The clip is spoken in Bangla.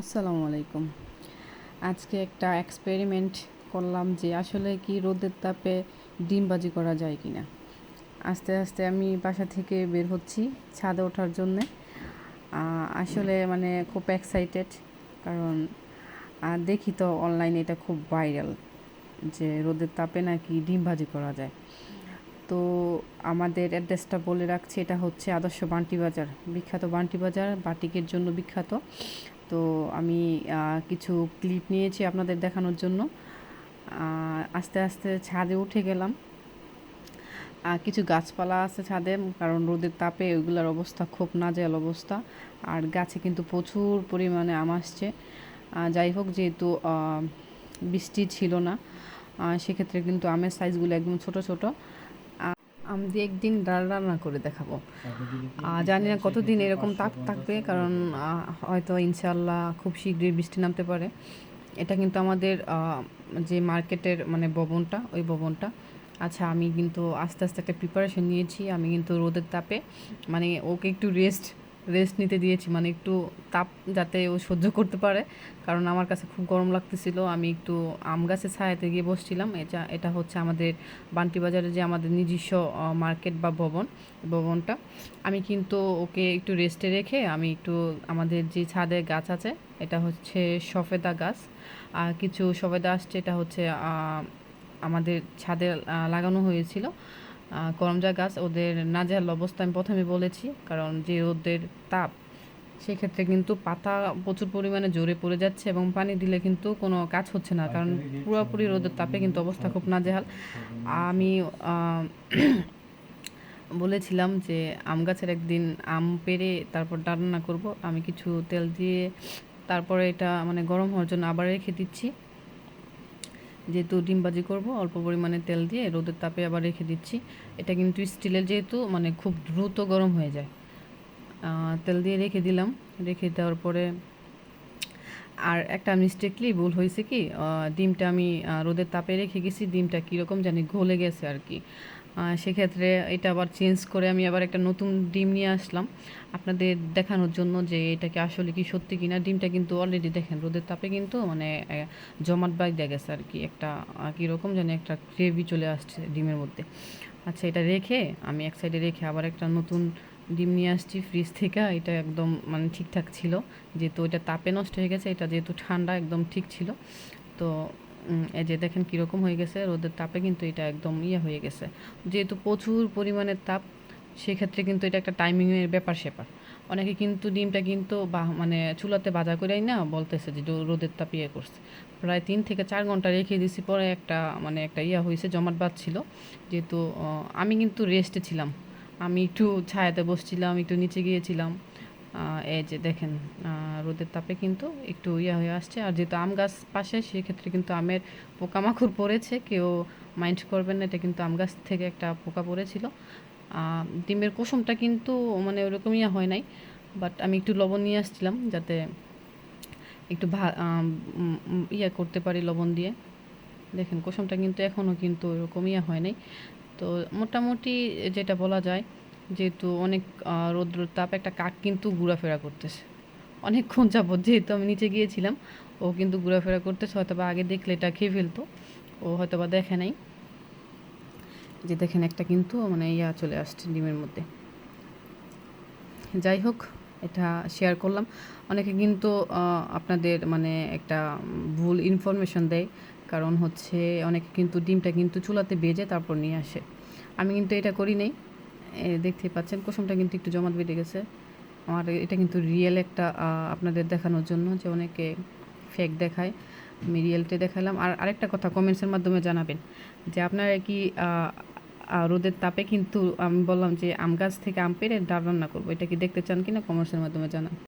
আসসালামু আলাইকুম। আজকে একটা এক্সপেরিমেন্ট করলাম যে আসলে কি রোদের তাপে ডিমবাজি করা যায় কি না আস্তে আস্তে আমি বাসা থেকে বের হচ্ছি ছাদে ওঠার জন্যে। আসলে মানে খুব এক্সাইটেড কারণ দেখি তো অনলাইনে এটা খুব ভাইরাল যে রোদের তাপে নাকি ডিম ভাজি করা যায়। তো আমাদের অ্যাড্রেসটা বলে রাখছি, এটা হচ্ছে আদর্শ বান্টি বাজার, বিখ্যাত বান্টি বাজার, বাটিকের জন্য বিখ্যাত। তো আমি কিছু ক্লিপ নিয়েছি আপনাদের দেখানোর জন্য। আস্তে আস্তে ছাদে উঠে গেলাম। কিছু গাছপালা আছে ছাদে, কারণ রোদের তাপে ওইগুলোর অবস্থা খুব নাজেয়াল অবস্থা। আর গাছে কিন্তু প্রচুর পরিমাণে আম আসছে। যাই হোক, যেহেতু বৃষ্টি ছিল না সেক্ষেত্রে কিন্তু আমের সাইজগুলো একদম ছোট ছোট। আমি দিয়ে একদিন ডাল রান্না করে দেখাবো। জানি না কতদিন এরকম তাপ থাকবে কারণ হয়তো ইনশাল্লাহ খুব শীঘ্রই বৃষ্টি নামতে পারে। এটা কিন্তু আমাদের যে মার্কেটের মানে ভবনটা ওই ভবনটা। আচ্ছা আমি কিন্তু আস্তে আস্তে একটা প্রিপারেশন নিয়েছি। আমি কিন্তু রোদের তাপে মানে ওকে একটু রেস্ট রেস্ট নিতে দিয়েছি মানে একটু তাপ যাতে ও সহ্য করতে পারে। কারণ আমার কাছে খুব গরম লাগতেছিল, আমি একটু আম গাছের ছায়াতে গিয়ে বসছিলাম। এটা এটা হচ্ছে আমাদের বান্টি বাজারে যে আমাদের নিজস্ব মার্কেট বা ভবন, ভবনটা। আমি কিন্তু ওকে একটু রেস্টে রেখে আমি একটু আমাদের যে ছাদে গাছ আছে, এটা হচ্ছে সফেদা গাছ। আর কিছু সফেদা আসছে, এটা হচ্ছে আমাদের ছাদে লাগানো হয়েছিল। করমজা গাছ ওদের নাজেহাল অবস্থা আমি প্রথমে বলেছি, কারণ যে রোদের তাপ, সেক্ষেত্রে কিন্তু পাতা প্রচুর পরিমাণে জোরে পড়ে যাচ্ছে এবং পানি দিলে কিন্তু কোনো কাজ হচ্ছে না, কারণ পুরোপুরি রোদের তাপে কিন্তু অবস্থা খুব নাজেহাল। আমি বলেছিলাম যে আম গাছের একদিন আম পেরে তারপর রান্না করব, আমি কিছু তেল দিয়ে তারপরে এটা মানে গরম হওয়ার জন্য আবার রেখে দিচ্ছি। যেহেতু ডিম বাজি করব, অল্প পরিমাণে তেল দিয়ে রোদের তাপে আবার রেখে দিচ্ছি। এটা কিন্তু স্টিলের যেহেতু মানে খুব দ্রুত গরম হয়ে যায়। তেল দিয়ে রেখে দিলাম। রেখে দেওয়ার পরে আর একটা মিস্টেকলি ভুল হয়েছে কি ডিমটা আমি রোদের তাপে রেখে গেছি, ডিমটা কীরকম জানি গলে গেছে আর কি। সেক্ষেত্রে এটা আবার চেঞ্জ করে আমি আবার একটা নতুন ডিম নিয়ে আসলাম। আপনাদের দেখানোর জন্য যে এটাকে আসলে কি সত্যি কিনা? ডিমটা কিন্তু অলরেডি দেখেন, রোদের তাপে কিন্তু মানে জমাট বাই দেয়া গেছে আর কি। একটা কীরকম জানি একটা গ্রেভি চলে আসছে ডিমের মধ্যে। আচ্ছা এটা রেখে আমি এক সাইডে রেখে আবার একটা নতুন ডিম নিয়ে আসছি ফ্রিজ থেকে। এটা একদম মানে ঠিকঠাক ছিল। যেহেতু এটা তাপে নষ্ট হয়ে গেছে, এটা যেহেতু ঠান্ডা একদম ঠিক ছিল। তো এই যে দেখেন কীরকম হয়ে গেছে, রোদের তাপে কিন্তু এটা একদম ইয়ে হয়ে গেছে। যেহেতু প্রচুর পরিমাণের তাপ, সেক্ষেত্রে কিন্তু এটা একটা টাইমিংয়ের ব্যাপার স্যাপার। অনেকে কিন্তু ডিমটা কিন্তু বা মানে চুলাতে বাজা করেই না বলতেছে যে রোদের তাপ ইয়ে করছে। প্রায় তিন থেকে চার ঘণ্টা রেখে দিয়েছি পরে একটা মানে একটা ইয়া হয়েছে, জমাট বাদ ছিল। যেহেতু আমি কিন্তু রেস্টে ছিলাম। আমি একটু ছায়াতে বসছিলাম, একটু নিচে গিয়েছিলাম। এই যে দেখেন রোদের তাপে কিন্তু একটু ইয়া হয়ে আসছে। আর যেহেতু আম গাছ পাশে, সেক্ষেত্রে কিন্তু আমের পোকামাকড় পড়েছে। কেউ মাইন্ড করবেন না, এটা কিন্তু আম গাছ থেকে একটা পোকা পড়েছিল। ডিমের কুসুমটা কিন্তু মানে ওরকম ইয়া হয় নাই বাট আমি একটু লবণ নিয়ে আসছিলাম যাতে একটু ভা ইয়া করতে পারি লবণ দিয়ে। দেখেন, কুসুমটা কিন্তু এখনও কিন্তু ওরকম ইয়া হয় নাই। তো মোটামুটি যেটা বলা যায় যেহেতু অনেক রৌদ্র তাপ, একটা কাক কিন্তু ঘোরাফেরা করতেছে। অনেকক্ষণ যাবত যেহেতু আমি নিচে গিয়েছিলাম, ও কিন্তু ঘোরাফেরা করতেছে হয়তো বা আগে দেখলে এটা খেয়ে ফেলতো, ও হয়তো বা দেখে নাই। যে দেখেন একটা কিন্তু মানে ইয়া চলে আসছে ডিমের মধ্যে। যাই হোক, এটা শেয়ার করলাম। অনেকে কিন্তু আপনাদের মানে একটা ভুল ইনফরমেশন দেয়, কারণ হচ্ছে অনেকে কিন্তু ডিমটা কিন্তু চুলাতে বেজে তারপর নিয়ে আসে। আমি কিন্তু এটা করি নেই। দেখতেই পাচ্ছেন, কুসুমটা কিন্তু একটু জমাট বেঁধে গেছে। আমার এটা কিন্তু রিয়েল একটা আপনাদের দেখানোর জন্য যে অনেকে ফেক দেখায়। আমি রিয়েলটা দেখালাম। আর আরেকটা কথা কমেন্টসের মাধ্যমে জানাবেন যে আপনারা কি রোদের তাপে কিন্তু, আমি বললাম যে আম গাছ থেকে আম পেরে ডাল রান্না করব। এটা কি দেখতে চান কিনা কমেন্টসের মাধ্যমে জানান।